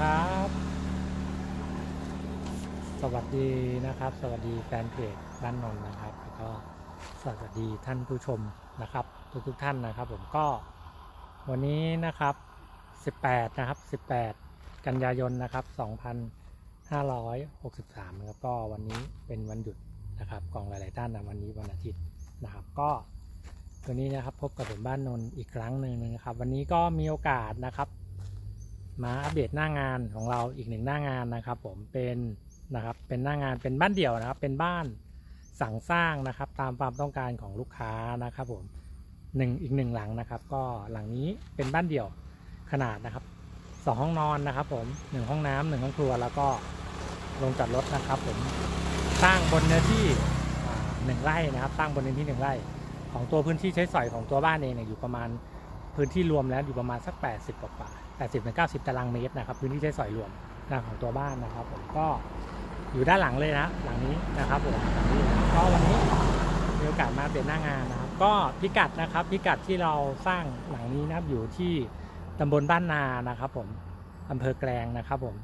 ครับ สวัสดีนะครับ สวัสดีแฟนเพจบ้านนนท์นะครับแล้วก็สวัสดีท่านผู้ชมนะครับ ทุกทุกๆท่านนะครับ ผมก็วันนี้นะครับ 18 นะครับ 18 กันยายนนะครับ 2563นะครับก็วันนี้เป็นวันหยุดนะครับของหลาย ๆ ท่านนะวันนี้วันอาทิตย์นะครับ ก็วันนี้นะครับพบกับผมบ้านนนท์อีกครั้งหนึ่งนะครับ วันนี้ก็มีโอกาสนะครับ มาอัปเดตหน้างานของเราอีกหนึ่งหน้างานนะครับ ผมเป็นนะครับเป็นหน้างานเป็นบ้านเดี่ยวนะครับ เป็นบ้านสั่งสร้างนะครับ ตามความต้องการของลูกค้านะครับ ผมหนึ่งอีกหนึ่งหลังนะครับ ก็หลังนี้เป็นบ้านเดี่ยวขนาดนะครับสองห้องนอนนะครับ ผมหนึ่งห้องน้ำหนึ่งห้องครัวแล้วก็โรงจอดรถนะครับ ผมสร้างบนเนื้อที่หนึ่งไร่นะครับ สร้างบนเนื้อที่หนึ่งไร่ ของตัวพื้นที่ใช้สอยของตัวบ้านเองเนี่ยอยู่ประมาณพื้นที่รวมแล้วอยู่ประมาณสัก 80กว่า 80ถึง90 ตารางเมตรนะครับพื้นที่ใช้สอยรวมนะของตัวบ้านนะครับผมก็อยู่ด้านหลังเลยนะหลังนี้นะครับผมหลังนี้ก็วันนี้มีโอกาสมาอัปเดตหน้างานนะครับ ก็พิกัดนะครับพิกัดที่เราสร้างหลังนี้นะครับอยู่ที่ตำบลบ้านนานะครับผมอำเภอแกลงนะครับผม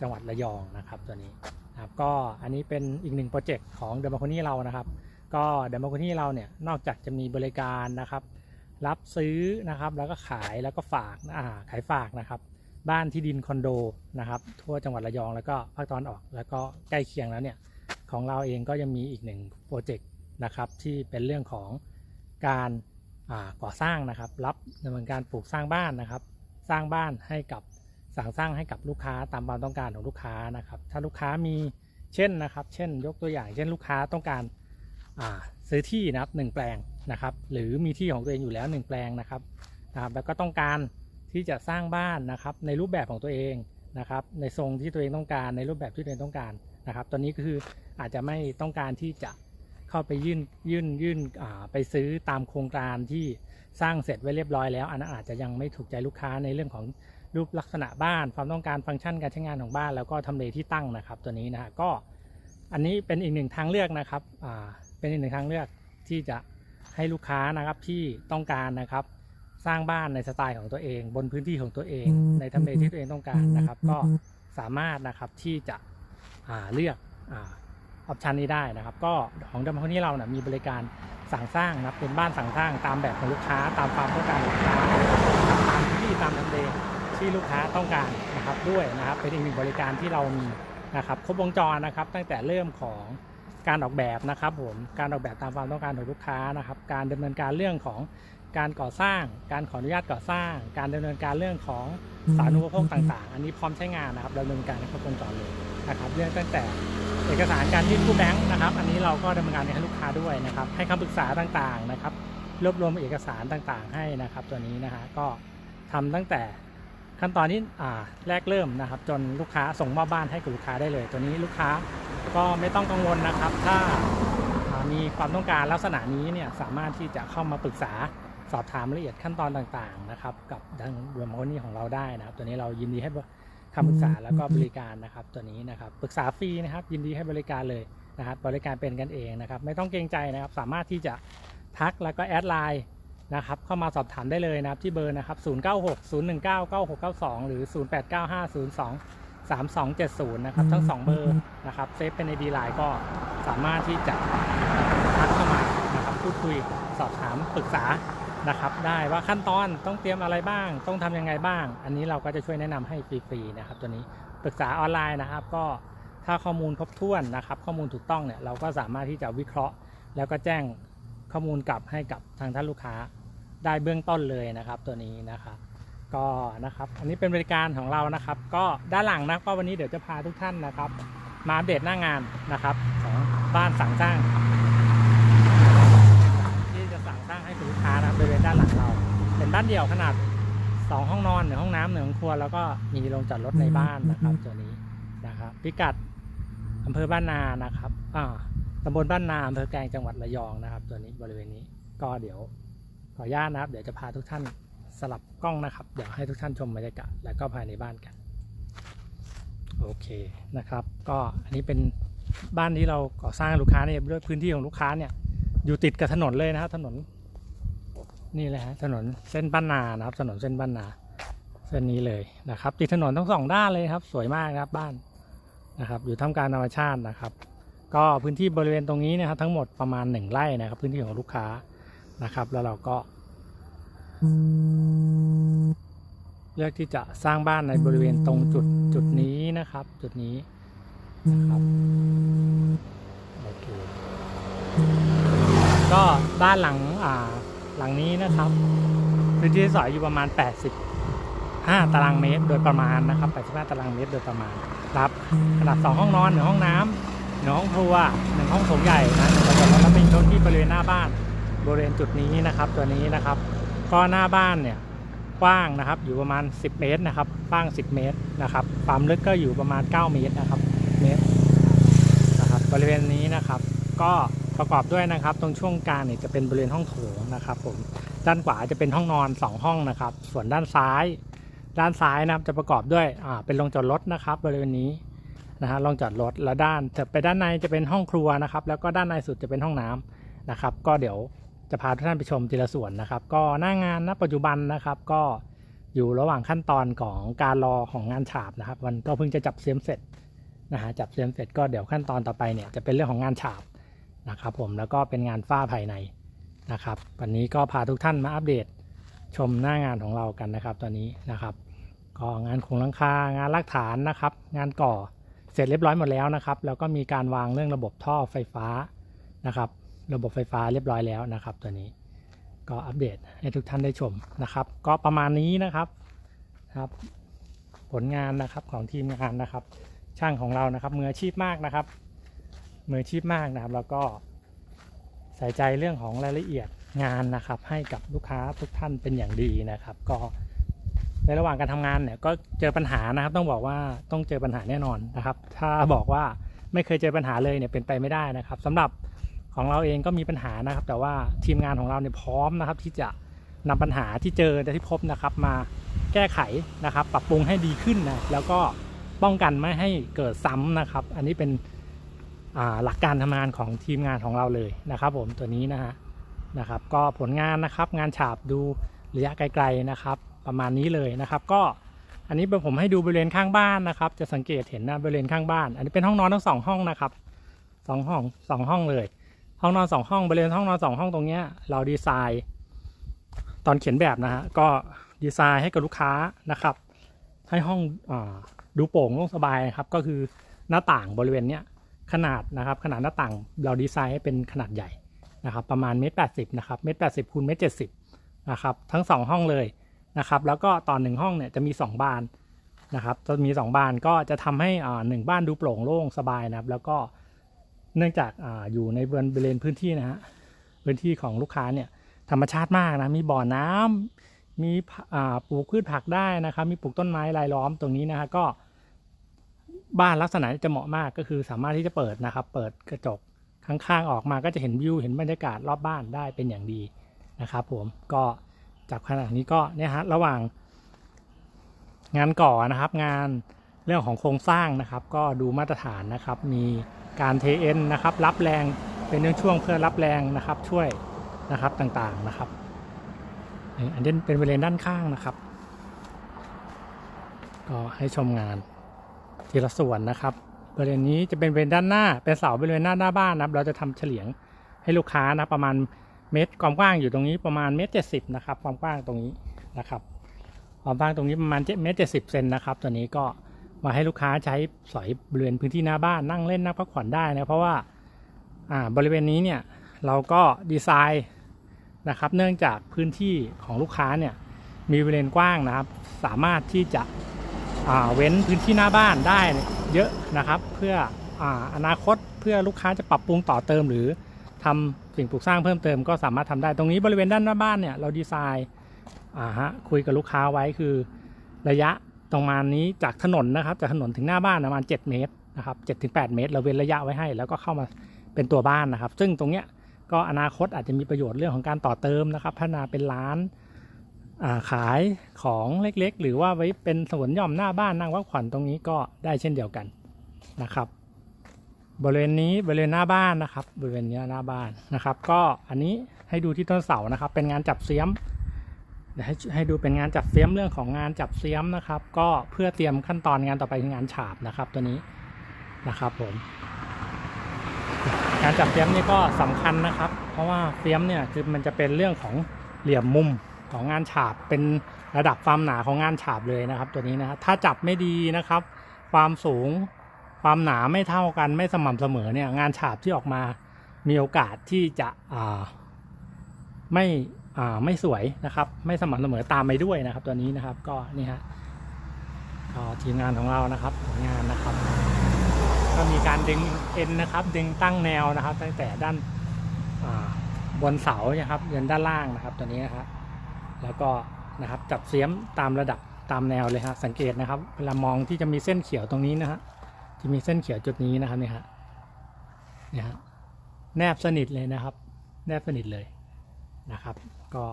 จังหวัดระยองนะครับตัวนี้นะครับก็อันนี้เป็นอีกหนึ่งโปรเจกต์ของเดอะมาคนี่เรานะครับ ก็เดอะมาคนี่เราเนี่ยนอกจากจะมีบริการนะครับ รับซื้อนะครับ แล้วก็ขายแล้วก็ฝากอ่าขายฝากนะครับ บ้านที่ดินคอนโดนะครับ ทั่วจังหวัดระยองแล้วก็ภาคตะวันออก แล้วก็ใกล้เคียงแล้วเนี่ยของเราเองก็ยังมีอีกหนึ่งโปรเจกต์นะครับ ที่เป็นเรื่องของการอ่าก่อสร้างนะครับ รับดำเนินการปลูกสร้างบ้านนะครับ สร้างบ้านให้กับสั่งสร้างให้กับลูกค้าตามความต้องการของลูกค้านะครับ ถ้าลูกค้ามีเช่นนะครับ เช่นยกตัวอย่าง เช่นลูกค้าต้องการซื้อที่นะครับหนึ่งแปลงนะครับ หรือมีที่ของตัวเองอยู่แล้วหนึ่งแปลงนะครับนะครับ แล้วก็ต้องการที่จะสร้างบ้านนะครับ ในรูปแบบของตัวเองนะครับ ในทรงที่ตัวเองต้องการ ในรูปแบบที่ตัวเองต้องการนะครับ ตอนนี้ก็คืออาจจะไม่ต้องการที่จะเข้าไปยื่นยื่นยื่นไปซื้อตามโครงการที่สร้างเสร็จไว้เรียบร้อยแล้วอันนั้นอาจจะยังไม่ถูกใจลูกค้าในเรื่องของรูปลักษณะบ้าน ความต้องการฟังก์ชันการใช้งานของบ้าน แล้วก็ทำเลที่ตั้งนะครับ ตัวนี้นะฮะก็อันนี้เป็นอีกหนึ่งทางเลือกนะครับอ่า เป็นอีกหนึ่งทางเลือกที่จะให้ลูกค้านะครับที่ต้องการนะครับ สร้างบ้านในสไตล์ของตัวเอง บนพื้นที่ของตัวเอง ในทำเลที่ตัวเองต้องการนะครับ ก็สามารถนะครับที่จะอ่าเลือกออปชันนี้ได้นะครับ ก็ของเดมคนนี้เราเนี่ยมีบริการสั่งสร้างนะครับเป็นบ้านสั่งสร้างตามแบบของลูกค้า ตามความต้องการของลูกค้านะครับตามที่ตามทำเลที่ลูกค้าต้องการนะครับด้วยนะครับ เป็นอีกหนึ่งบริการที่เรามีนะครับครบวงจรนะครับ ตั้งแต่เริ่มของ การออกแบบนะครับผมการออกแบบตามความต้องการของลูกค้านะครับ การดำเนินการเรื่องของการก่อสร้าง การขออนุญาตก่อสร้าง การดำเนินการเรื่องของสาธารณูปโภคต่างๆ อันนี้พร้อมใช้งานนะครับดำเนินการให้ครบวงจรเลยนะครับ เรื่องตั้งแต่เอกสารการยื่นกู้แบงค์นะครับ อันนี้เราก็ดำเนินการให้ลูกค้าด้วยนะครับ ให้คำปรึกษาต่างๆนะครับ รวบรวมเอกสารต่างๆ ให้นะครับ ตัวนี้นะฮะก็ทำตั้งแต่ ขั้นตอนนี้แรกเริ่มนะครับ จนลูกค้าส่งมอบบ้านให้กับลูกค้าได้เลย ตัวนี้ลูกค้าก็ไม่ต้องกังวลนะครับ ถ้าามีความต้องการลักษณะนี้เนี่ยสามารถที่จะเข้ามาปรึกษาสอบถามรายละเอียดขั้นตอนต่างๆนะครับ กับทางรวมคนนี้ของเราได้นะครับ ตัวนี้เรายินดีให้คำปรึกษาแล้วก็บริการนะครับตัวนี้นะครับปรึกษาฟรีนะครับ ยินดีให้บริการเลยนะครับ บริการเป็นกันเองนะครับ ไม่ต้องเกรงใจนะครับ สามารถที่จะทักแล้วก็แอดไลน์ นะครับเข้ามาสอบถามได้เลยนะครับที่เบอร์นะครับ 096 019 9692 หรือ 089502 3270 นะครับ ทั้ง 2 เบอร์นะครับเซฟเป็น ID ไลน์ก็สามารถที่จะทักเข้ามานะครับพูดคุยสอบถามปรึกษานะครับ ได้ว่าขั้นตอนต้องเตรียมอะไรบ้าง ต้องทำยังไงบ้าง อันนี้เราก็จะช่วยแนะนำให้ฟรีๆนะครับ ตัวนี้ปรึกษาออนไลน์นะครับ ก็ถ้าข้อมูลครบถ้วนนะครับ ข้อมูลถูกต้องเนี่ยเราก็สามารถที่จะวิเคราะห์ แล้วก็แจ้งข้อมูลกลับให้กับทางท่านลูกค้า ได้เบื้องต้นเลยนะครับตัวนี้นะครับก็นะครับอันนี้เป็นบริการของเรานะครับ ก็ด้านหลังนะก็วันนี้เดี๋ยวจะพาทุกท่านนะครับ มาอัปเดตหน้างานนะครับของบ้านสั่งสร้าง ที่จะสั่งสร้างให้กับลูกค้านะครับบริเวณด้านหลังเรา เป็นบ้านเดี่ยวขนาด 2 ห้องนอนหนึ่งห้องน้ำหนึ่งห้องครัว แล้วก็มีโรงจอดรถในบ้านนะครับตัวนี้นะครับพิกัดอำเภอบ้านนานะครับอ่าตำบลบ้านนาอำเภอแกลงจังหวัดระยองนะครับ ตัวนี้บริเวณนี้ก็เดี๋ยว ขออนุญาตนะครับ เดี๋ยวจะพาทุกท่านสลับกล้องนะครับ เดี๋ยวให้ทุกท่านชมบรรยากาศแล้วก็ภายในบ้านกัน โอเคนะครับ ก็อันนี้เป็นบ้านที่เราก่อสร้างลูกค้าเนี่ยด้วยพื้นที่ของลูกค้าเนี่ย อยู่ติดกับถนนเลยนะครับ ถนนนี่เลยฮะถนนเส้นบ้านนานะครับ ถนนเส้นบ้านนาถส้นนี้เลยนะครับ ติดถนนทั้งสองด้านเลยครับ สวยมากครับบ้านนะครับ อยู่ท่ามกลางธรรมชาตินะครับ ก็พื้นที่บริเวณตรงนี้นะครับทั้งหมดประมาณหนึ่งไร่นะครับ พื้นที่ของลูกค้า นะครับ แล้วเราก็ เลือกที่จะสร้างบ้านในบริเวณตรงจุดจุดนี้นะครับ จุดนี้นะครับโอเคก็บ้านหลังอ่าหลังนี้นะครับพื้นที่สอยอยู่ประมาณ 85 ตารางเมตร โดยประมาณนะครับ 85 ตารางเมตรโดยประมาณครับขนาด 2 ห้องนอน 1 ห้องน้ำหนึ่งห้องครัวหนึ่งห้องโถงใหญ่นะแล้วก็แล้วเป็นพื้นที่บริเวณหน้าบ้าน บริเวณจุดนี้นะครับตัวนี้นะครับ ก็หน้าบ้านเนี่ยกว้างนะครับอยู่ประมาณ 10 เมตรนะครับกว้าง 10 เมตรนะครับความลึกก็อยู่ประมาณ 9 เมตรนะครับเมตรนะครับบริเวณนี้นะครับ ก็ประกอบด้วยนะครับ ตรงช่วงกลางเนี่ยจะเป็นบริเวณห้องโถงนะครับผมด้านขวาจะเป็นห้องนอน 2 ห้องนะครับ ส่วนด้านซ้าย ด้านซ้ายนะครับจะประกอบด้วยอ่าเป็นโรงจอดรถนะครับ บริเวณนี้นะฮะโรงจอดรถแล้วด้านไปด้านในจะเป็นห้องครัวนะครับ แล้วก็ด้านในสุดจะเป็นห้องน้ำนะครับ ก็เดี๋ยว จะพาทุกท่านไปชมทีละส่วนนะครับ ก็หน้างานณปัจจุบันนะครับ ก็อยู่ระหว่างขั้นตอนของการรอของงานฉาบนะครับ มันก็เพิ่งจะจับเสียมเสร็จนะฮะจับเสียมเสร็จก็เดี๋ยวขั้นตอนต่อไปเนี่ยจะเป็นเรื่องของงานฉาบนะครับ ผมแล้วก็เป็นงานฝ้าภายในนะครับ วันนี้ก็พาทุกท่านมาอัปเดตชมหน้างานของเรากันนะครับ ตอนนี้นะครับก็งานโครงหลังคางานรากฐานนะครับ งานก่อเสร็จเรียบร้อยหมดแล้วนะครับ แล้วก็มีการวางเรื่องระบบท่อไฟฟ้านะครับ ระบบไฟฟ้าเรียบร้อยแล้วนะครับ ตัวนี้ก็อัปเดตให้ทุกท่านได้ชมนะครับ ก็ประมาณนี้นะครับครับ ผลงานนะครับของทีมงานนะครับ ช่างของเรานะครับมืออาชีพมากนะครับมืออาชีพมากนะครับ แล้วก็ใส่ใจเรื่องของรายละเอียดงานนะครับ ให้กับลูกค้าทุกท่านเป็นอย่างดีนะครับ ก็ในระหว่างการทำงานเนี่ยก็เจอปัญหานะครับ ต้องบอกว่าต้องเจอปัญหาแน่นอนนะครับ ถ้าบอกว่าไม่เคยเจอปัญหาเลยเนี่ยเป็นไปไม่ได้นะครับสำหรับ ของเราเองก็มีปัญหานะครับ แต่ว่าทีมงานของเราเนี่ยพร้อมนะครับ ที่จะนำปัญหาที่เจอและที่พบนะครับ มาแก้ไขนะครับ ปรับปรุงให้ดีขึ้นนะแล้วก็ป้องกันไม่ให้เกิดซ้ำนะครับ อันนี้เป็นหลักการทำงานของทีมงานของเราเลยนะครับ ผมตัวนี้นะฮะนะครับ ก็ผลงานนะครับ งานฉาบดูระยะไกลๆนะครับ ประมาณนี้เลยนะครับ ก็อันนี้ผมให้ดูบริเวณข้างบ้านนะครับ จะสังเกตเห็นนะบริเวณข้างบ้าน อันนี้เป็นห้องนอนทั้งสองห้องนะครับสองห้องสองห้องเลย ห้องนอนสองห้องบริเวณห้องนอนสองห้องตรงเนี้ยเราดีไซน์ ตอนเขียนแบบนะฮะก็ดีไซน์ให้กับลูกค้านะครับ ให้ห้องอดูโปร่งโล่งสบายครับ ก็คือหน้าต่างบริเวณเนี้ยขนาดนะครับ ขนาดหน้าต่างเราดีไซน์ให้เป็นขนาดใหญ่นะครับ ประมาณเมตรแปดสิบนะครับเมตรแปดสิบคูณเมตรเจ็ดสิบนะครับทั้งสองห้องเลยนะครับ แล้วก็ตอนหนึ่งห้องเนี่ยจะมีสองบานนะครับ จะมีสองบานก็จะทำให้อ่าหนึ่งบ้านดูโปร่งโล่งสบายนะครับ แล้วก็ เนื่องจากออยู่ในบริเวณพื้นที่นะฮะพื้นที่ของลูกค้าเนี่ยธรรมชาติมากนะมีบ่อน้ำมีปลูกพืชผักได้นะครับ มีปลูกต้นไม้รายล้อมตรงนี้นะฮะก็บ้านลักษณะจะเหมาะมากก็คือสามารถที่จะเปิดนะครับ เปิดกระจกข้างๆออกมาก็จะเห็นวิวเห็นบรรยากาศรอบบ้านได้เป็นอย่างดีนะครับผมก็จากขนาดนี้ก็เนี่ยฮะระหว่างงานก่อนะครับ งาน เรื่องของโครงสร้างนะครับ ก็ดูมาตรฐานนะครับ มีการเทเอ็นนะครับรับแรงเป็นเรื่องช่วงเพื่อรับแรงนะครับช่วยนะครับต่างๆนะครับ อันนี้เป็นบริเวณด้านข้างนะครับ ก็ให้ชมงานทีละส่วนนะครับบริเวณนี้จะเป็นบริเวณด้านหน้าเป็นเสาบริเวณหน้าหน้าบ้านนะครับ เราจะทำเฉลียงให้ลูกค้านะประมาณเมตรความกว้างอยู่ตรงนี้ประมาณเมตรเจ็ดสิบนะครับความกว้างตรงนี้นะครับ ความกว้างตรงนี้ประมาณเมตรเจ็ดสิบเซนนะครับ ตัวนี้ก็ มาให้ลูกค้าใช้สอยบริเวณพื้นที่หน้าบ้านนั่งเล่นนั่งพักผ่อนได้นะเพราะว่าอ่าบริเวณนี้เนี่ยเราก็ดีไซน์นะครับ เนื่องจากพื้นที่ของลูกค้าเนี่ยมีบริเวณกว้างนะครับ สามารถที่จะอ่าเว้นพื้นที่หน้าบ้านได้เยอะนะครับ เพื่ออ่าอนาคตเพื่อลูกค้าจะปรับปรุงต่อเติม หรือทำสิ่งปลูกสร้างเพิ่มเติมก็สามารถทำได้ตรงนี้บริเวณด้านหน้าบ้านเนี่ยเราดีไซน์อ่าฮะคุยกับลูกค้าไว้คือระยะ ตรงมาณนี้จากถนนนะครับจากถนนถึงหน้าบ้านประมาณ 7 เมตรนะครับ7ถึง8เมตร เราเว้นระยะไว้ให้ แล้วก็เข้ามาเป็นตัวบ้านนะครับ ซึ่งตรงเนี้ยก็อนาคตอาจจะมีประโยชน์เรื่องของการต่อเติมนะครับ พัฒนาเป็นร้านาขายของเล็กๆ หรือว่าไว้เป็นสวนหย่อมหน้าบ้านนั่งพักผ่อนตรงนี้ก็ได้เช่นเดียวกันนะครับ บริเวณนี้บริเวณหน้าบ้านนะครับ บริเวณนี้หน้าบ้านนะครับ ก็อันนี้ให้ดูที่ต้นเสานะครับ เป็นงานจับเสียม เดี๋ยวให้ให้ดูเป็นงานจับเสียมเรื่องของงานจับเสียมนะครับ ก็เพื่อเตรียมขั้นตอนงานต่อไปคืองานฉาบนะครับ ตัวนี้นะครับผมการจับเสียมนี่ก็สำคัญนะครับ เพราะว่าเสียมเนี่ยคือมันจะเป็นเรื่องของเหลี่ยมมุมของงานฉาบเป็นระดับความหนาของงานฉาบเลยนะครับ ตัวนี้นะครับถ้าจับไม่ดีนะครับ ความสูงความหนาไม่เท่ากันไม่สม่ำเสมอเนี่ยงานฉาบที่ออกมามีโอกาสที่จะอ่าไม่ ไม่สวยนะครับ ไม่สม่ำเสมอตามไปด้วยนะครับ ตัวนี้นะครับก็นี่ฮะทีมงานของเรานะครับผลงานนะครับ ก็มีการดึงเอ็นนะครับ ดึงตั้งแนวนะครับ ตั้งแต่ด้านบนเสานะครับยันด้านล่างนะครับ ตัวนี้นะครับแล้วก็นะครับจับเสียมตามระดับตามแนวเลยฮะสังเกตนะครับเวลามองที่จะมีเส้นเขียวตรงนี้นะฮะจะมีเส้นเขียวจุดนี้นะครับนี่ฮะนี่ฮะแนบสนิทเลยนะครับ แนบสนิทเลยนะครับ ก็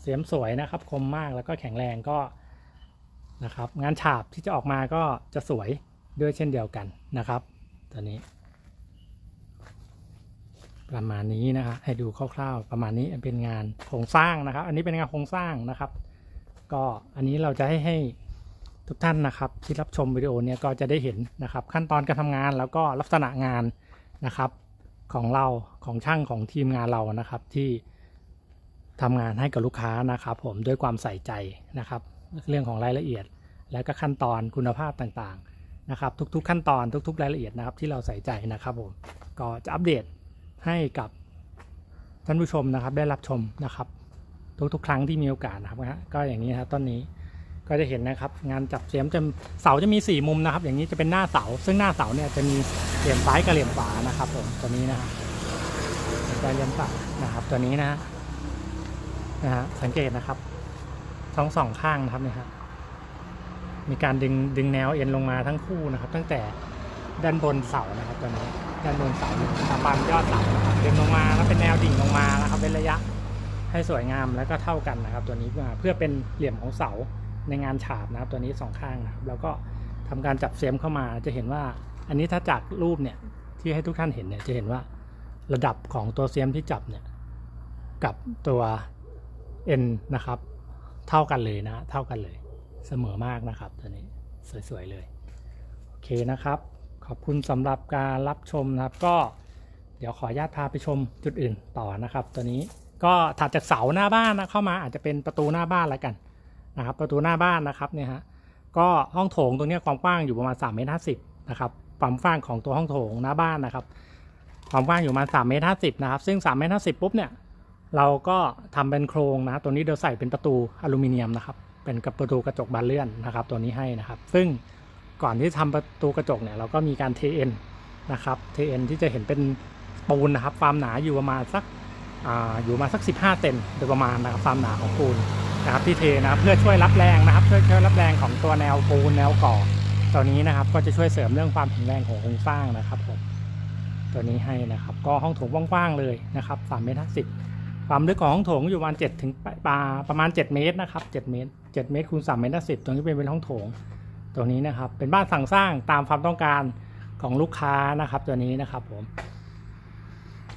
เสียมสวยนะครับ คมมากแล้วก็แข็งแรงก็นะครับ งานฉาบที่จะออกมาก็จะสวยด้วยเช่นเดียวกันนะครับตัวนี้ ประมาณนี้นะครับให้ดูคร่าวๆ ประมาณนี้เป็นงานโครงสร้างนะครับ อันนี้เป็นงานโครงสร้างนะครับ ก็อันนี้เราจะให้ให้ทุกท่านนะครับที่รับชมวิดีโอเนี้ยก็จะได้เห็นนะครับ ขั้นตอนการทำงานแล้วก็ลักษณะงานนะครับ ของเราของช่างของทีมงานเรานะครับที่ ทำงานให้กับลูกค้านะครับ ผมด้วยความใส่ใจนะครับ เรื่องของรายละเอียด และก็ขั้นตอนคุณภาพต่างๆนะครับ ทุกๆ ขั้นตอนทุก ๆ รายละเอียดนะครับ ที่เราใส่ใจนะครับผมก็จะอัปเดตให้กับท่านผู้ชมนะครับ ได้รับชมนะครับ ทุกๆ ครั้งที่มีโอกาสนะครับก็อย่างนี้ครับต้นนี้ก็จะเห็นนะครับ งานจับเสียมจะเสาจะมี 4 มุมนะครับ อย่างนี้จะเป็นหน้าเสา ซึ่งหน้าเสาเนี่ยจะมีเหลี่ยมซ้ายกับเหลี่ยมขวานะครับ ผมตัวนี้นะฮะจะเหลี่ยมขวานะครับ ตัวนี้นะฮะ นะฮะสังเกตนะครับ ทั้งสองข้างนะครับเนี่ยฮะมีการดึงดึงแนวเอ็นลงมาทั้งคู่นะครับ ตั้งแต่ด้านบนเสานะครับตอนนี้ด้านบนเสาตามบานยอดเสานะครับดึงลงมาแล้วเป็นแนวดิ่งลงมานะครับเป็นระยะให้สวยงามแล้วก็เท่ากันนะครับ ตัวนี้เพื่อเพื่อเป็นเหลี่ยมของเสาในงานฉาบนะครับ ตัวนี้สองข้างนะครับ แล้วก็ทำการจับเสียมเข้ามาจะเห็นว่า อันนี้ถ้าจากรูปเนี่ยที่ให้ทุกท่านเห็นเนี่ยจะเห็นว่าระดับของตัวเสียมที่จับเนี่ยกับตัว เอ็นนะครับ เท่ากันเลยนะ เท่ากันเลย เสมอมากนะครับตัวนี้สวยๆเลย โอเคนะครับ ขอบคุณสำหรับการรับชมนะครับ ก็เดี๋ยวขออนุญาตพาไปชมจุดอื่นต่อนะครับ ตัวนี้ก็ถัดจากเสาหน้าบ้านนะเข้ามาอาจจะเป็นประตูหน้าบ้านแล้วกันนะครับ ประตูหน้าบ้านนะครับเนี่ยฮะก็ห้องโถงตรงนี้ความกว้างอยู่ประมาณ3เมตรห้าสิบนะครับความกว้างของตัวห้องโถงหน้าบ้านนะครับ ความกว้างอยู่ประมาณ3เมตรห้าสิบนะครับ ซึ่ง3เมตรห้าสิบปุ๊บเนี่ย เราก็ทำเป็นโครงนะ ตัวนี้เดี๋ยวใส่เป็นประตูอลูมิเนียมนะครับ เป็นกับประตูกระจกบานเลื่อนนะครับ ตัวนี้ให้นะครับ ซึ่งก่อนที่ทำประตูกระจกเนี่ยเราก็มีการเทเอ็นนะครับเทเอ็นที่จะเห็นเป็นปูนนะครับ ความหนาอยู่ประมาณสักออยู่มาสัก 15 เซนโดยประมาณนะครับความหนาของปูนนะครับที่เทนะเพื่อช่วยรับแรงนะครับช่วยช่วยรับแรงของตัวแนวปูนแนวก่อตัวนี้นะครับก็จะช่วยเสริมเรื่องความแข็งแรงของโครงสร้างนะครับผมตัวนี้ให้นะครับ ก็ห้องโถงกว้างๆเลยนะครับ3เมตร50 ความลึกของห้องโถงอยู่ประมาณ7ถึงปาประมาณ 7 เมตรนะครับ 7 เมตร 7 เมตรคูณ3เมตรสิบตรงนี้เป็นเป็นห้องโถงตัวนี้นะครับ เป็นบ้านสั่งสร้างตามความต้องการของลูกค้านะครับตัวนี้นะครับผม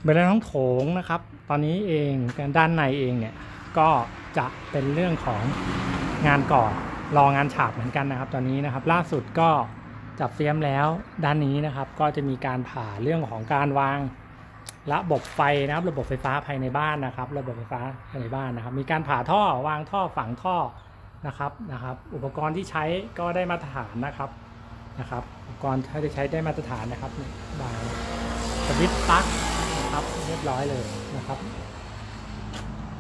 บริเวณห้องโถงนะครับ ตอนนี้เองด้านในเองเนี่ยก็จะเป็นเรื่องของงานก่อรองานฉาบเหมือนกันนะครับ ตอนนี้นะครับ ล่าสุดก็จับเฟียมแล้วด้านนี้นะครับ ก็จะมีการผ่าเรื่องของการวาง ระบบไฟนะครับระบบไฟฟ้าภายในบ้านนะครับ ระบบไฟฟ้าภายในบ้านนะครับ มีการผ่าท่อวางท่อฝังท่อนะครับนะครับ อุปกรณ์ที่ใช้ก็ได้มาตรฐานนะครับนะครับอุปกรณ์ที่ใช้ได้มาตรฐานนะครับบางสวิตช์ปลั๊กนะครับเรียบร้อยเลยนะครับ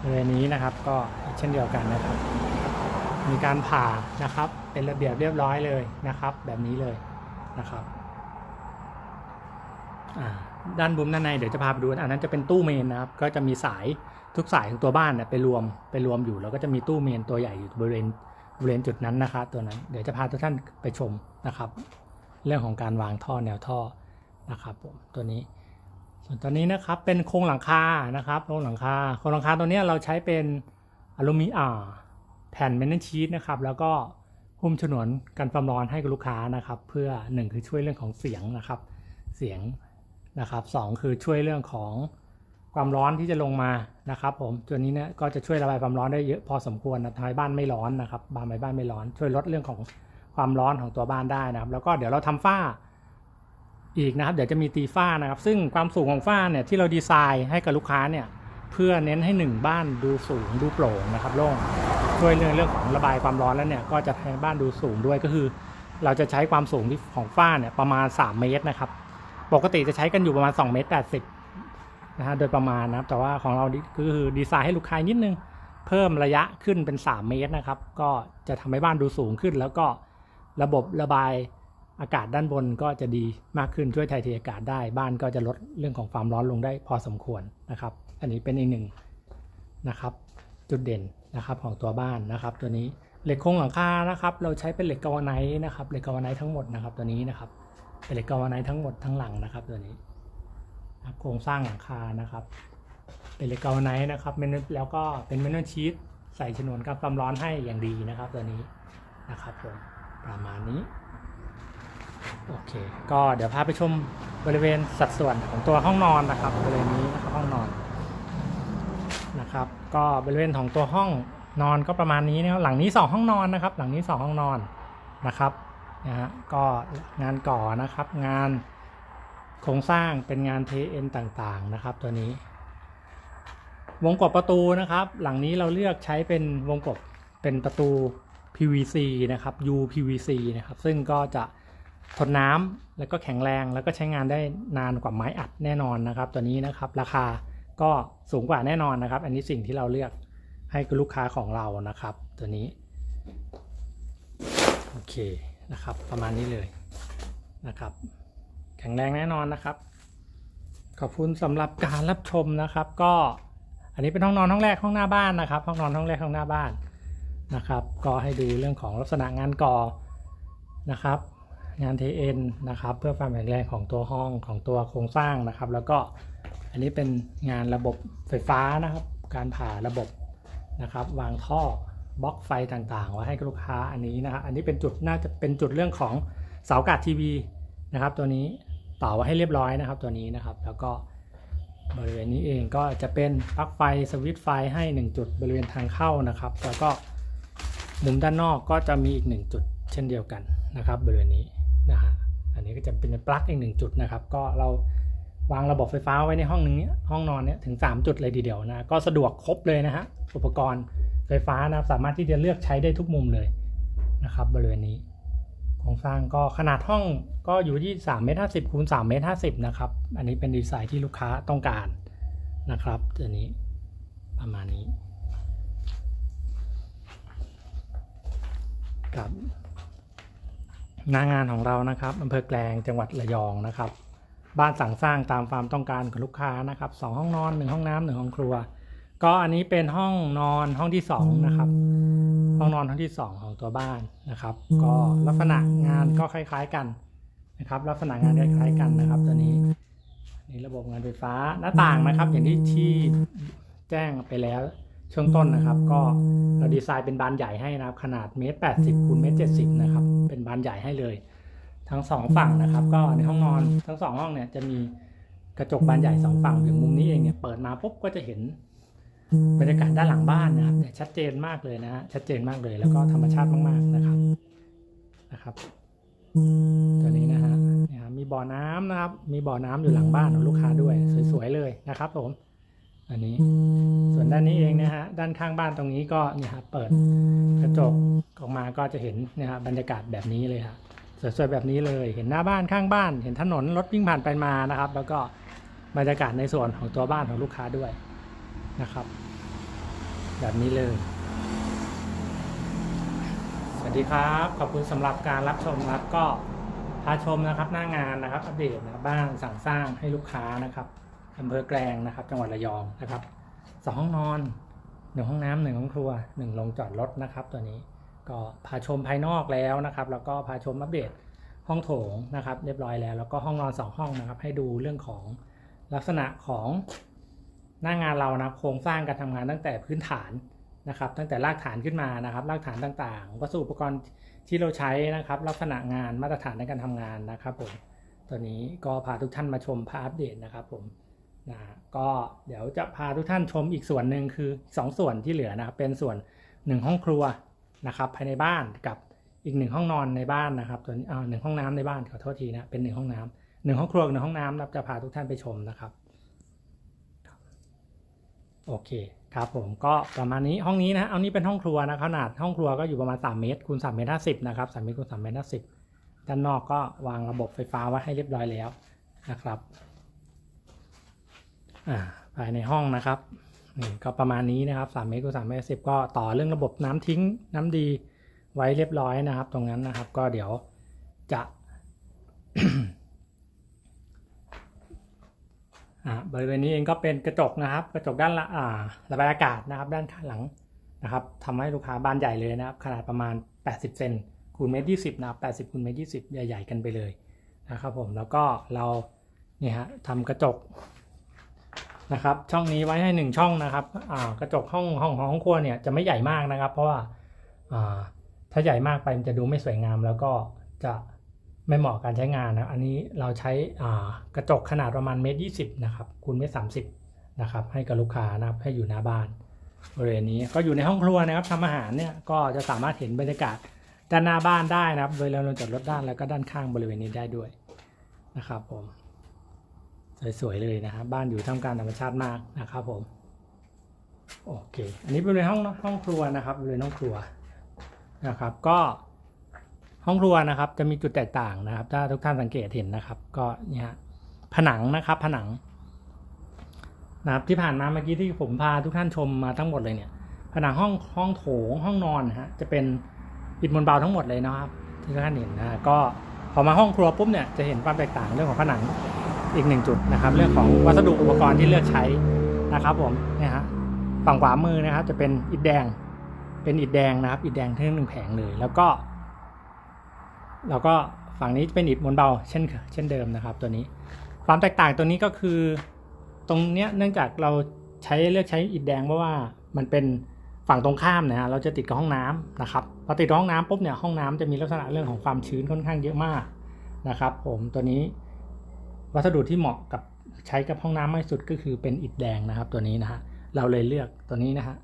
บริเวณนี้นะครับก็เช่นเดียวกันนะครับ มีการผ่านะครับ เป็นระเบียบเรียบร้อยเลยนะครับ แบบนี้เลยนะครับอ่า ด้านบุมด้านในเดี๋ยวจะพาไปดูอันนั้นจะเป็นตู้เมนนะครับ ก็จะมีสายทุกสายของตัวบ้านเนี่ยไปรวมไปรวมอยู่ แล้วก็จะมีตู้เมนตัวใหญ่อยู่บริเวณบริเวณจุดนั้นนะครับตัวนั้นเดี๋ยวจะพาทุกท่านไปชมนะครับ เรื่องของการวางท่อแนวท่อนะครับผมตัวนี้ ส่วนตัวนี้นะครับเป็นโครงหลังคานะครับโครงหลังคาโครงหลังคาตัวนี้เราใช้เป็นอลูมิอ่าแผ่นเมนชีสนะครับแล้วก็หุ้มฉนวนกันความร้อนให้กับลูกค้านะครับ เพื่อหนึ่งคือช่วยเรื่องของเสียงนะครับ เสียง นะครับสองคือช่วยเรื่องของความร้อนที่จะลงมานะครับผมตัวนี้เนี่ยก็จะช่วยระบายความร้อนได้เยอะพอสมควรนะทำให้บ้านไม่ร้อนนะครับบานไม่บ้านไม่ร้อน ช่วยลดเรื่องของความร้อนของตัวบ้านได้นะครับ แล้วก็เดี๋ยวเราทำฝ้าอีกนะครับเดี๋ยวจะมีตีฝ้านะครับ ซึ่งความสูงของฝ้าเนี่ยที่เราดีไซน์ให้กับลูกค้าเนี่ยเพื่อเน้นให้หนึ่งบ้านดูสูงดูโปร่งนะครับโล่งช่วยเรื่องเรื่องของระบายความร้อนแล้วเนี่ยก็จะให้บ้านดูสูงด้วยก็คือ เราจะใช้ความสูงที่ของฝ้าเนี่ยประมาณ 3 เมตรนะครับ ปกติจะใช้กันอยู่ประมาณ2เมตร80นะฮะโดยประมาณนะครับ แต่ว่าของเราก็คือดีไซน์ให้ลูกค้านิดนึง เพิ่มระยะขึ้นเป็น 3 เมตรนะครับ ก็จะทำให้บ้านดูสูงขึ้น แล้วก็ระบบระบายอากาศด้านบนก็จะดีมากขึ้นช่วยถ่ายเทอากาศได้ บ้านก็จะลดเรื่องของความร้อนลงได้พอสมควรนะครับ อันนี้เป็นอีกหนึ่งนะครับ จุดเด่นนะครับของตัวบ้านนะครับ ตัวนี้เหล็กโครงหลังคานะครับ เราใช้เป็นเหล็กกาวไนท์นะครับเหล็กกาวไนท์ทั้งหมดนะครับตัวนี้นะครับ เป็นเหล็กกาวาไนท์ทั้งหมดทั้งหลังนะครับตัวนี้โครงสร้างหลังคานะครับ เป็นเหล็กกาวาไนท์นะครับเมนแล้วก็เป็นเมนชีตใส่ฉนวนกับความร้อนให้อย่างดีนะครับ ตัวนี้นะครับผมประมาณนี้โอเค ก็เดี๋ยวพาไปชมบริเวณสัดส่วนของตัวห้องนอนนะครับบริเวณนี้นะครับห้องนอนนะครับ ก็บริเวณของตัวห้องนอนก็ประมาณนี้นะครับหลังนี้ 2 ห้องนอนนะครับ หลังนี้ 2 ห้องนอนนะครับ นะฮะก็งานก่อนะครับ งานโครงสร้างเป็นงานเทเอ็นต่างๆนะครับตัวนี้ วงกบประตูนะครับ หลังนี้เราเลือกใช้เป็นวงกบเป็นประตู PVC นะครับ UPVC นะครับ ซึ่งก็จะทนน้ำแล้วก็แข็งแรงแล้วก็ใช้งานได้นานกว่าไม้อัดแน่นอนนะครับ ตัวนี้นะครับราคาก็สูงกว่าแน่นอนนะครับ อันนี้สิ่งที่เราเลือกให้กับลูกค้าของเรานะครับ ตัวนี้ โอเค นะครับ ประมาณนี้เลยนะครับ แข็งแรงแน่นอนนะครับ ขอบคุณสำหรับการรับชมนะครับ ก็อันนี้เป็นห้องนอนห้องแรกห้องหน้าบ้านนะครับ ห้องนอนห้องแรกห้องหน้าบ้านนะครับ ก็ให้ดูเรื่องของลักษณะงานก่อนะครับ งานเทเอ็นนะครับ เพื่อความแข็งแรงของตัวห้องของตัวโครงสร้างนะครับ แล้วก็อันนี้เป็นงานระบบไฟฟ้านะครับ การผ่าระบบนะครับ วางท่อ บล็อกไฟต่างๆไว้ให้ลูกค้าอันนี้นะครับอันนี้เป็นจุดน่าจะเป็นจุดเรื่องของเสากาดทีวีนะครับ ตัวนี้ต่อไว้ให้เรียบร้อยนะครับ ตัวนี้นะครับ แล้วก็บริเวณนี้เองก็จะเป็นปลั๊กไฟสวิตช์ไฟให้ 1 จุดบริเวณทางเข้านะครับ แล้วก็มุมด้านนอกก็จะมีอีก 1 จุดเช่นเดียวกันนะครับ บริเวณนี้นะฮะอันนี้ก็จะเป็นปลั๊กอีกหนึ่งจุดนะครับ ก็เราวางระบบไฟฟ้าไว้ในห้องนึงเนี้ยห้องนอนเนี้ยถึง 3 จุดเลยทีเดียวนะก็สะดวกครบเลยนะฮะอุปกรณ์ ไฟฟ้านะครับสามารถที่จะเลือกใช้ได้ทุกมุมเลยนะครับบริเวณนี้โครงสร้างก็ขนาดห้องก็อยู่ที่3เมตร50คูณ3เมตร50นะครับ อันนี้เป็นดีไซน์ที่ลูกค้าต้องการนะครับตัวนี้ประมาณนี้ครับหน้างานของเรานะครับอำเภอแกลงจังหวัดระยองนะครับ บ้านสั่งสร้างตามความต้องการของลูกค้านะครับสองห้องนอนหนึ่งห้องน้ำหนึ่งห้องครัว ก็อันนี้เป็นห้องนอนห้องที่สองนะครับ ห้องนอนห้องที่สองของตัวบ้านนะครับ ก็ลักษณะงานก็คล้าย ๆกันนะครับ ลักษณะงานคล้ายๆกันนะครับ ตัวนี้นี่ระบบงานไฟฟ้าหน้าต่างนะครับ อย่างที่ที่แจ้งไปแล้วช่วงต้นนะครับ ก็เราดีไซน์เป็นบานใหญ่ให้นะครับ ขนาดเมตรแปดสิบคูณเมตรเจ็ดสิบนะครับ เป็นบานใหญ่ให้เลย ทั้งสองฝั่งนะครับ ก็ในห้องนอนทั้งสองห้องเนี่ยจะมีกระจกบานใหญ่สองฝั่งอย่างมุมนี้เองเนี่ยเปิดมาปุ๊บก็จะเห็น บรรยากาศด้านหลังบ้านนะครับเนี่ยชัดเจนมากเลยนะฮะชัดเจนมากเลยแล้วก็ธรรมชาติมากๆนะครับนะครับ ตัวนี้นะฮะเนี่ยมีบ่อน้ำนะครับ มีบ่อน้ำอยู่หลังบ้านของลูกค้าด้วย สวยๆเลยนะครับผมอันนี้ส่วนด้านนี้เองนะฮะด้านข้างบ้านตรงนี้ก็เนี่ยครับเปิดกระจกออกมาก็จะเห็นนะฮะบรรยากาศแบบนี้เลยครับสวยๆแบบนี้เลยเห็นหน้าบ้านข้างบ้าน เห็นถนนรถวิ่งผ่านไปมานะครับ แล้วก็บรรยากาศในส่วนของตัวบ้านของลูกค้าด้วยนะครับ แบบนี้เลย สวัสดีครับ ขอบคุณสำหรับการรับชมครับ ก็พาชมนะครับหน้างานนะครับ อัปเดตนะบบ้านสั่งสร้างให้ลูกค้านะครับอำเภอแกลงนะครับ จังหวัดระยองนะครับสองห้องนอนหนึ่งห้องน้ำหนึ่งห้องครัวหนึ่งโรงจอดรถนะครับ ตัวนี้ก็พาชมภายนอกแล้วนะครับ แล้วก็พาชมอัปเดตห้องโถงนะครับ เรียบร้อยแล้ว แล้วก็ห้องนอนสองห้องนะครับ ให้ดูเรื่องของลักษณะของ หน้างานเรานะโครงสร้างการทำงานตั้งแต่พื้นฐานนะครับ ตั้งแต่รากฐานขึ้นมานะครับรากฐานต่างๆ วัสดุอุปกรณ์ที่เราใช้นะครับ ลักษณะงานมาตรฐานในการทำงานนะครับผมตัวนี้ก็พาทุกท่านมาชมพาอัปเดตนะครับผมนะก็เดี๋ยวจะพาทุกท่านชมอีกส่วนหนึ่งคือสองส่วนที่เหลือนะครับเป็นส่วนหนึ่งห้องครัวนะครับ ภายในบ้านกับอีกหนึ่งห้องนอนในบ้านนะครับตัวนี้อ่าหนึ่งห้องน้ำในบ้านขอโทษทีนะเป็นหนึ่งห้องน้ำหนึ่งห้องครัวหนึ่งห้องน้ำนะครับจะพาทุกท่านไปชมนะครับ โอเคครับผมก็ประมาณนี้ห้องนี้นะเอานี้เป็นห้องครัวนะขนาดห้องครัวก็อยู่ประมาณ 3 เมตรคูณ3เมตร50นะครับ3เมตรคูณ3เมตร50ด้านนอกก็วางระบบไฟฟ้าไว้ให้เรียบร้อยแล้วนะครับอ่าภายในห้องนะครับนี่ก็ประมาณนี้นะครับ3เมตรคูณ3เมตร10ก็ต่อเรื่องระบบน้ำทิ้งน้ำดีไว้เรียบร้อยนะครับ ตรงนั้นนะครับ ก็เดี๋ยวจะ อ่า บริเวณนี้เองก็เป็นกระจกนะครับ กระจกด้านละอ่าระบายอากาศนะครับ ด้านข้างหลังนะครับทำให้ลูกค้าบานใหญ่เลยนะครับ ขนาดประมาณ 80 เซนคูณเมตร20นะครับ80คูณเมตร20ใหญ่ ๆ กันไปเลยนะครับผมแล้วก็เราเนี่ยฮะทำกระจกนะครับ ช่องนี้ไว้ให้หนึ่งช่องนะครับอ่ากระจกห้องห้องห้องครัวเนี่ยจะไม่ใหญ่มากนะครับ เพราะว่าอ่าถ้าใหญ่มากไปมันจะดูไม่สวยงามแล้วก็จะ ไม่เหมาะการใช้งานนะอันนี้เราใช้กระจกขนาดประมาณเมตรยี่สิบนะครับคูณเมตรสามสิบนะครับให้กับลูกค้านะครับให้อยู่หน้าบ้านบริเวณนี้ก็อยู่ในห้องครัวนะครับทำอาหารเนี่ยก็จะสามารถเห็นบรรยากาศด้านหน้าบ้านได้นะครับโดยเราจอดรถด้านแล้วก็ด้านข้างบริเวณนี้ได้ด้วยนะครับผมสวยๆเลยนะครับบ้านอยู่ท่ามกลางธรรมชาติมากนะครับผมโอเค อันนี้บริเวณห้องห้องครัวนะครับบริเวณห้องครัวนะครับ ก็ ห้องครัวนะครับจะมีจุดแตกต่างนะครับ ถ้าทุกท่านสังเกตเห็นนะครับ ก็เนี่ยฮะผนังนะครับผนังนะครับที่ผ่านมาเมื่อกี้ที่ผมพาทุกท่านชมมาทั้งหมดเลยเนี่ย ผนังห้องห้องโถงห้องนอนฮะจะเป็นอิฐมวลเบาทั้งหมดเลยนะครับที่ทุกท่านเห็นนะฮะก็พอมาห้องครัวปุ๊บเนี่ยจะเห็นความแตกต่างเรื่องของผนังอีกหนึ่งจุดนะครับ เรื่องของวัสดุอุปกรณ์ที่เลือกใช้นะครับผมเนี่ยฮะฝั่งขวามือนะครับจะเป็นอิฐแดง เป็นอิฐแดงนะครับ อิฐแดงทั้งหนึ่งแผงเลย แล้วก็ แล้วก็ฝั่งนี้เป็นอิฐมวลเบาเช่นเช่นเดิมนะครับ ตัวนี้ความแตกต่างตัวนี้ก็คือ ตรงเนี้ยเนื่องจากเราใช้เลือกใช้อิฐแดงเพราะว่ามันเป็นฝั่งตรงข้ามนะฮะเราจะติดกับห้องน้ำนะครับพอติดห้องน้ำปุ๊บเนี่ยห้องน้ำจะมีลักษณะเรื่องของความชื้นค่อนข้างเยอะมากนะครับ ผมตัวนี้วัสดุที่เหมาะกับใช้กับห้องน้ำมากที่สุดก็คือเป็นอิฐแดงนะครับ ตัวนี้นะฮะเราเลยเลือกตัวนี้นะฮะ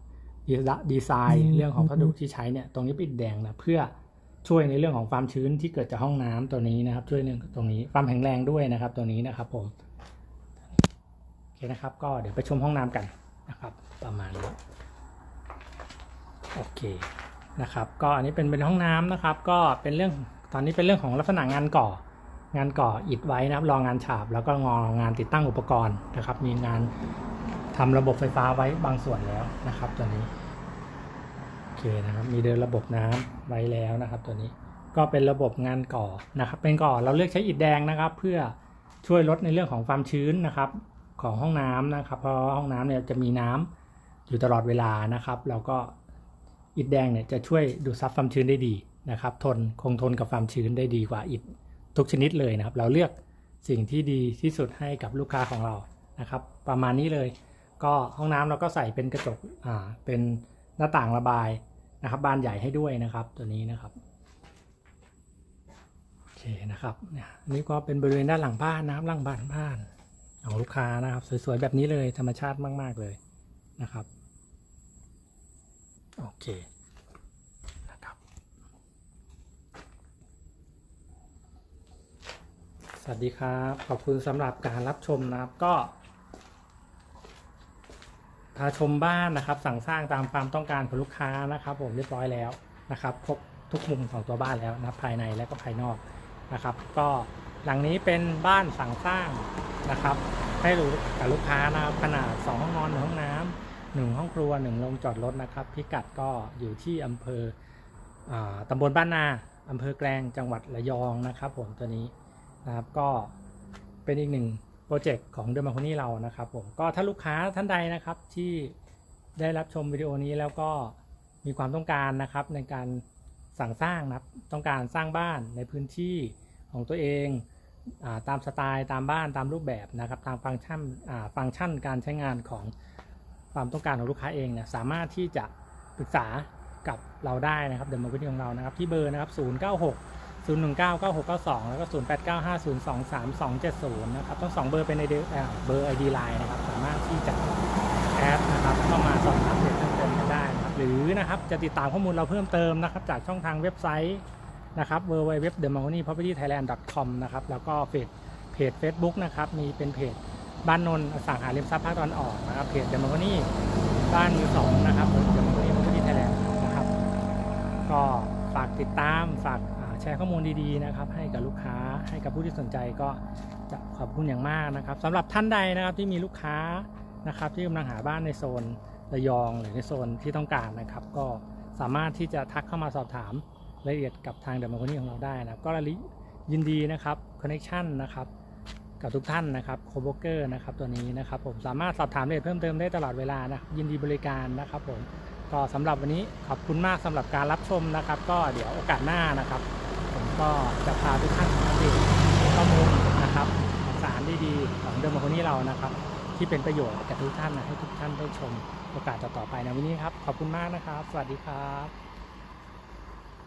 ดีไซน์เรื่องของวัสดุที่ใช้เนี่ยตรงนี้เป็นอิฐแดงนะเพื่อ ช่วยในเรื่องของความชื้นที่เกิดจากห้องน้ำตัวนี้นะครับ ช่วยเรื่องตรงนี้ความแข็งแรงด้วยนะครับ ตัวนี้นะครับผมโอเคนะครับ ก็เดี๋ยวไปชมห้องน้ำกันนะครับ ประมาณนี้โอเคนะครับ ก็อันนี้เป็นเป็นห้องน้ำนะครับ ก็เป็นเรื่องตอนนี้เป็นเรื่องของลักษณะงานก่องานก่ออิฐไว้นะครับ รองงานฉาบ แล้วก็งองานติดตั้งอุปกรณ์นะครับ มีงานทำระบบไฟฟ้าไว้บางส่วนแล้วนะครับ ตัวนี้ เคนะครับ มีเดินระบบน้ำไว้แล้วนะครับตัวนี้ก็เป็นระบบงานก่อนะครับ เป็นก่อเราเลือกใช้อิฐแดงนะครับ เพื่อช่วยลดในเรื่องของความชื้นนะครับ ของห้องน้ำนะครับ เพราะห้องน้ำเนี่ยจะมีน้ำอยู่ตลอดเวลานะครับ แล้วก็อิฐแดงเนี่ยจะช่วยดูดซับความชื้นได้ดีนะครับ ทนคงทนกับความชื้นได้ดีกว่าอิฐทุกชนิดเลยนะครับ เราเลือกสิ่งที่ดีที่สุดให้กับลูกค้าของเรานะครับ ประมาณนี้เลย ก็ห้องน้ำเราก็ใส่เป็นกระจกอ่าเป็นหน้าต่างระบาย นะครับบานใหญ่ให้ด้วยนะครับตัวนี้นะครับโอเคนะครับเนี่ยนนี่ก็เป็นบริเวณด้านหลังบ้านนะครับหลังบ้านบ้านของลูกค้านะครับ สวยๆแบบนี้เลยธรรมชาติมาก ๆเลยนะครับโอเคนะครับสวัสดีครับ ขอบคุณสำหรับการรับชมนะครับก็ พาชมบ้านนะครับ สั่งสร้างตามความต้องการของลูกค้านะครับ ผมเรียบร้อยแล้วนะครับครบทุกมุมของตัวบ้านแล้วนะภายในและก็ภายนอกนะครับ ก็หลังนี้เป็นบ้านสั่งสร้างนะครับ ให้รู้กับลูกค้านะครับขนาด 2 ห้องนอนหนึ่งห้องน้ำหนึ่งห้องครัวหนึ่งโรงจอดรถนะครับ พิกัดก็อยู่ที่อำเภออาตำบลบ้านนาอำเภอแกลงจังหวัดระยองนะครับ ผมตัวนี้นะครับก็เป็นอีกหนึ่ง โปรเจกต์ของเดอะมาคนนี่เรานะครับผมก็ถ้าลูกค้าท่านใดนะครับที่ได้รับชมวิดีโอนี้แล้วก็มีความต้องการนะครับในการสั่งสร้างนะครับต้องการสร้างบ้านในพื้นที่ของตัวเองอตามสไตล์ตามบ้านตามรูปแบบนะครับตามฟังก์ชันอ่าฟังก์ชันการใช้งานของความต้องการของลูกค้าเองเนี่ยสามารถที่จะปรึกษากับเราได้นะครับเดอะมาคนนี่ของเรานะครับที่เบอร์นะครับ 096 0199692 แล้วก็ 0895023270 นะครับทั้งสองเบอร์เป็นไอเดเบอร์ ID Line นะครับ สามารถที่จะแอดนะครับเข้ามาสอบถามเพิ่มเติมกันได้นะครับ หรือนะครับจะติดตามข้อมูลเราเพิ่มเติมนะครับ จากช่องทางเว็บไซต์นะครับ www.themoneypropertythailand.com นะครับ แล้วก็เพจเพจ Facebook นะครับ มีเป็นเพจบ้านนนท์อสังหาริมทรัพย์ภาคตะวันออกนะครับ เพจ The Money บ้านมือสองนะครับ The Money Property Thailand นะครับ ก็ฝากติดตามฝาก แชร์ข้อมูลดีๆนะครับ ให้กับลูกค้าให้กับผู้ที่สนใจก็จะขอบคุณอย่างมากนะครับสำหรับท่านใดนะครับที่มีลูกค้านะครับที่กำลังหาบ้านในโซนระยองหรือในโซนที่ต้องการนะครับ ก็สามารถที่จะทักเข้ามาสอบถามรายละเอียดกับทางเดอะมาร์คนี่ของเราได้นะครับก็ยินดีนะครับคอนเน c ชันนะครับกับทุกท่านนะครับโคโบเกอร์นะครับตัวนี้นะครับผมสามารถสอบถามรายละเอียดเพิ่มเติมได้ตลอดเวลานะยินดีบริการนะครับผมก็สำหรับวันนี้ขอบคุณมากสำหรับการรับชมนะครับ ก็เดี๋ยวโอกาสหน้านะครับ ก็จะพาทุกท่านมาติดข้อมูลนะครับสารดีๆของเดอะมโมโคนี่เรานะครับ ที่เป็นประโยชน์กับทุกท่านนะให้ทุกท่านได้ชมโอกาสต่อๆไปในวันนี้ครับ ขอบคุณมากนะครับ สวัสดีครับ